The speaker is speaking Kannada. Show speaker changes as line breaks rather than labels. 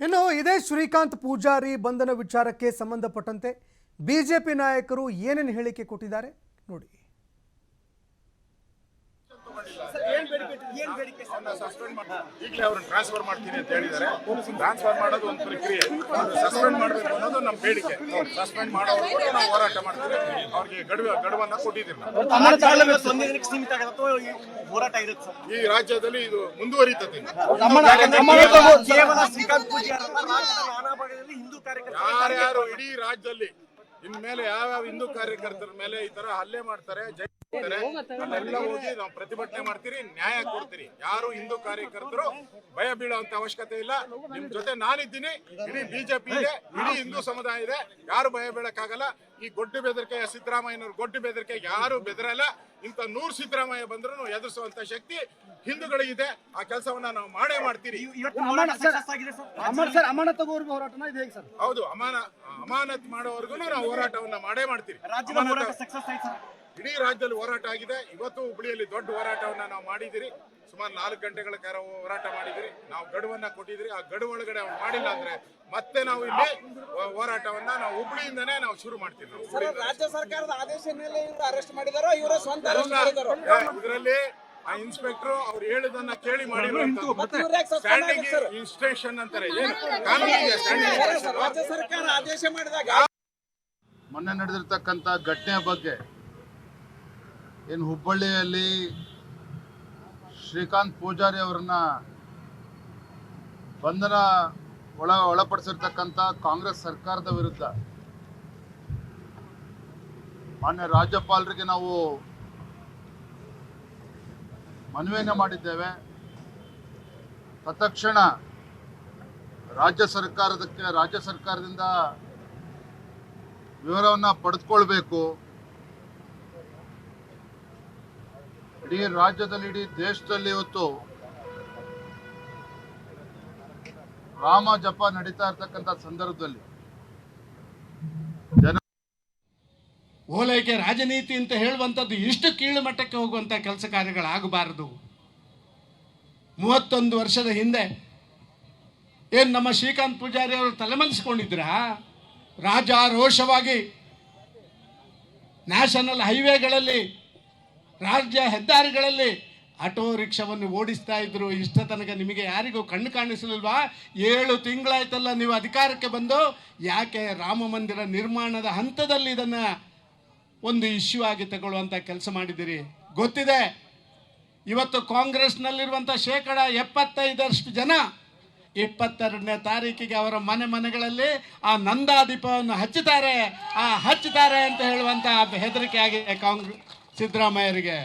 ಇನ್ನು ಇದೇ ಶ್ರೀಕಾಂತ್ ಪೂಜಾರಿ ಬಂಧನ ವಿಚಾರಕ್ಕೆ ಸಂಬಂಧಪಟ್ಟಂತೆ ಬಿಜೆಪಿ ನಾಯಕರು ಏನೇನು ಹೇಳಿಕೆ ಕೊಟ್ಟಿದ್ದಾರೆ ನೋಡಿ.
ಈಗಲೇ ಅವ್ರನ್ನ ಟ್ರಾನ್ಸ್ಫರ್ ಮಾಡ್ತೀನಿ ಅಂತ ಹೇಳಿದ್ದಾರೆ. ಟ್ರಾನ್ಸ್ಫರ್ ಮಾಡೋದು ಒಂದು ಪ್ರಕ್ರಿಯೆ. ಸಸ್ಪೆಂಡ್ ಮಾಡಬೇಕು ಅನ್ನೋದು ನಮ್ಮ ಬೇಡಿಕೆ. ಸಸ್ಪೆಂಡ್ ಮಾಡೋವರೆಗೂ ನಾವು ಹೋರಾಟ ಮಾಡ್ತೀವಿ. ಅವ್ರಿಗೆ ಗಡುವ ಗಡುವನ್ನ
ಅಥವಾ ಈ
ರಾಜ್ಯದಲ್ಲಿ ಇದು ಮುಂದುವರಿತದೆ ಯಾರ್ಯಾರು ಇಡೀ ರಾಜ್ಯದಲ್ಲಿ ಇನ್ಮೇಲೆ ಯಾವ್ಯಾವ ಹಿಂದೂ ಕಾರ್ಯಕರ್ತರ ಮೇಲೆ ಈ ತರ ಹಲ್ಲೆ ಮಾಡ್ತಾರೆ ಜೈ ಮಾಡ್ತಾರೆ, ಅಲ್ಲೆಲ್ಲ ಹೋಗಿ ನಾವು ಪ್ರತಿಭಟನೆ ಮಾಡ್ತೀರಿ ನ್ಯಾಯ ಕೊಡ್ತೀರಿ. ಯಾರು ಹಿಂದೂ ಕಾರ್ಯಕರ್ತರು ಭಯ ಬೀಳುವಂತ ಅವಶ್ಯಕತೆ ಇಲ್ಲ. ನಿಮ್ ಜೊತೆ ನಾನಿದ್ದೀನಿ ಇಡೀ ಬಿಜೆಪಿ ಇದೆ ಇಡೀ ಹಿಂದೂ ಸಮುದಾಯ ಇದೆ. ಯಾರು ಭಯ ಬೀಳಕ್ಕಾಗಲ್ಲ. ಈ ಗೊಡ್ಡು ಬೆದರಿಕೆ ಸಿದ್ದರಾಮಯ್ಯನವ್ರ ಗೊಡ್ಡು ಬೆದರಿಕೆ ಯಾರು ಬೆದರಲ್ಲ. ಇಂಥ ನೂರು ಸಿದ್ದರಾಮಯ್ಯ ಬಂದ್ರು ಎದುರಿಸುವಂತ ಶಕ್ತಿ ಹಿಂದೂಗಳಿಗಿದೆ ಆ ಕೆಲಸವನ್ನ ನಾವು ಮಾಡೇ ಮಾಡ್ತೀರಿ. ಹೌದು ಅಮಾನ ಅಮಾನತ್ ಮಾಡೋವರೆಗೂ ನಾವು ಹೋರಾಟವನ್ನ ಮಾಡೇ ಮಾಡ್ತೀರಿ. ಇಡೀ ರಾಜ್ಯದಲ್ಲಿ ಹೋರಾಟ ಆಗಿದೆ. ಇವತ್ತು ಹುಬ್ಳಿಯಲ್ಲಿ ದೊಡ್ಡ ಹೋರಾಟವನ್ನ ನಾವು ಮಾಡಿದಿರಿ ಸುಮಾರು ನಾಲ್ಕು ಗಂಟೆಗಳ ಕಾಲ ಹೋರಾಟ ಮಾಡಿದಿರಿ ನಾವು ಗಡುವನ್ನ ಕೊಟ್ಟಿದಿರಿ ಆ ಗಡುವು ಒಳಗಡೆ ಅವ್ರು ಮಾಡಿಲ್ಲ ಅಂದ್ರೆ ಮತ್ತೆ ನಾವು ಇಲ್ಲಿ ಹೋರಾಟವನ್ನ ನಾವು ಹುಬ್ಳಿಯಿಂದನೇ ನಾವು ಶುರು ಮಾಡ್ತೀವಿ ನಾವು.
ರಾಜ್ಯ ಸರ್ಕಾರದ ಆದೇಶ ಮೇಲೆ ಅರೆಸ್ಟ್ ಮಾಡಿದಾರೋ ಇವರ ಸ್ವಂತ ಅರೆಸ್ಟ್ ಮಾಡಿದಾರೋ?
ಇದರಲ್ಲಿ ಆ ಇನ್ಸ್ಪೆಕ್ಟರ್ ಅವ್ರು ಹೇಳಿದನ್ನ ಕೇಳಿ ಮಾಡಿದ್ರು
ಇನ್ಸ್ಟೇಷನ್ ಅಂತಾರೆ?
ಇನ್ಸ್ಟ್ರಕ್ಷನ್ ಅಂತಾರೆ ಮೊನ್ನೆ ನಡೆದಿರ್ತಕ್ಕಂತ ಘಟನೆ ಇನ್ಸ್ಟ್ರಕ್ಷನ್
ರಾಜ್ಯ ಸರ್ಕಾರ ಆದೇಶ ಮಾಡಿದಾಗ
ಮೊನ್ನೆ ನಡೆದಿರ್ತಕ್ಕಂಥ ಘಟನೆಯ ಬಗ್ಗೆ ಏನು ಹುಬ್ಬಳ್ಳಿಯಲ್ಲಿ ಶ್ರೀಕಾಂತ್ ಪೂಜಾರಿ ಅವರನ್ನ ಬಂಧನ ಒಳ ಒಳಪಡಿಸಿರ್ತಕ್ಕಂಥ ಕಾಂಗ್ರೆಸ್ ಸರ್ಕಾರದ ವಿರುದ್ಧ ಮಾನ್ಯ ರಾಜ್ಯಪಾಲರಿಗೆ ನಾವು ಮನವಿಯನ್ನು ಮಾಡಿದ್ದೇವೆ. ತತ್ಕ್ಷಣ ರಾಜ್ಯ ಸರ್ಕಾರದಕ್ಕೆ, ರಾಜ್ಯ ಸರ್ಕಾರದಿಂದ ವಿವರವನ್ನು ಪಡೆದುಕೊಳ್ಬೇಕು. ಇಡೀ ರಾಜ್ಯದಲ್ಲಿ, ಇಡೀ ದೇಶದಲ್ಲಿ ಇವತ್ತು ರಾಮ ಜಪ ನಡೀತಾ ಇರ್ತಕ್ಕಂಥ ಸಂದರ್ಭದಲ್ಲಿ ಜನ
ಓಲೈಕೆ ರಾಜನೀತಿ ಅಂತ ಹೇಳುವಂಥದ್ದು ಇಷ್ಟು ಕೀಳು ಮಟ್ಟಕ್ಕೆ ಹೋಗುವಂತ ಕೆಲಸ ಕಾರ್ಯಗಳಾಗಬಾರದು ಮೂವತ್ತೊಂದು ವರ್ಷದ ಹಿಂದೆ ಏನ್ ನಮ್ಮ ಶ್ರೀಕಾಂತ್ ಪೂಜಾರಿ ಅವರು ತಲೆಮರೆಸ್ಕೊಂಡಿದ್ರ? ರಾಜಾರೋಷವಾಗಿ ನ್ಯಾಷನಲ್ ಹೈವೇಗಳಲ್ಲಿ ರಾಜ್ಯ ಹೆದ್ದಾರಿಗಳಲ್ಲಿ ಆಟೋ ರಿಕ್ಷಾವನ್ನು ಓಡಿಸ್ತಾ ಇದ್ರು. ಇಷ್ಟ ತನಕ ನಿಮಗೆ ಯಾರಿಗೂ ಕಣ್ಣು ಕಾಣಿಸಲಿಲ್ವಾ? ಏಳು ತಿಂಗಳಾಯ್ತಲ್ಲ ನೀವು ಅಧಿಕಾರಕ್ಕೆ ಬಂದು. ಯಾಕೆ ರಾಮ ಮಂದಿರ ನಿರ್ಮಾಣದ ಹಂತದಲ್ಲಿ ಇದನ್ನು ಒಂದು ಇಶ್ಯೂ ಆಗಿ ತಗೊಳ್ಳುವಂಥ ಕೆಲಸ ಮಾಡಿದ್ದೀರಿ? ಗೊತ್ತಿದೆ. ಇವತ್ತು ಕಾಂಗ್ರೆಸ್ನಲ್ಲಿರುವಂಥ ಶೇಕಡ ಎಪ್ಪತ್ತೈದರಷ್ಟು ಜನ ಇಪ್ಪತ್ತೆರಡನೇ ತಾರೀಕಿಗೆ ಅವರ ಮನೆ ಮನೆಗಳಲ್ಲಿ ಆ ನಂದಾ ದೀಪವನ್ನು ಹಚ್ಚುತ್ತಾರೆ. ಆ ಹಚ್ಚುತ್ತಾರೆ ಅಂತ ಹೇಳುವಂಥ ಹೆದರಿಕೆ ಆಗಿದೆ ಕಾಂಗ್ರೆಸ್ ಸಿದ್ದರಾಮಯ್ಯರಿಗೆ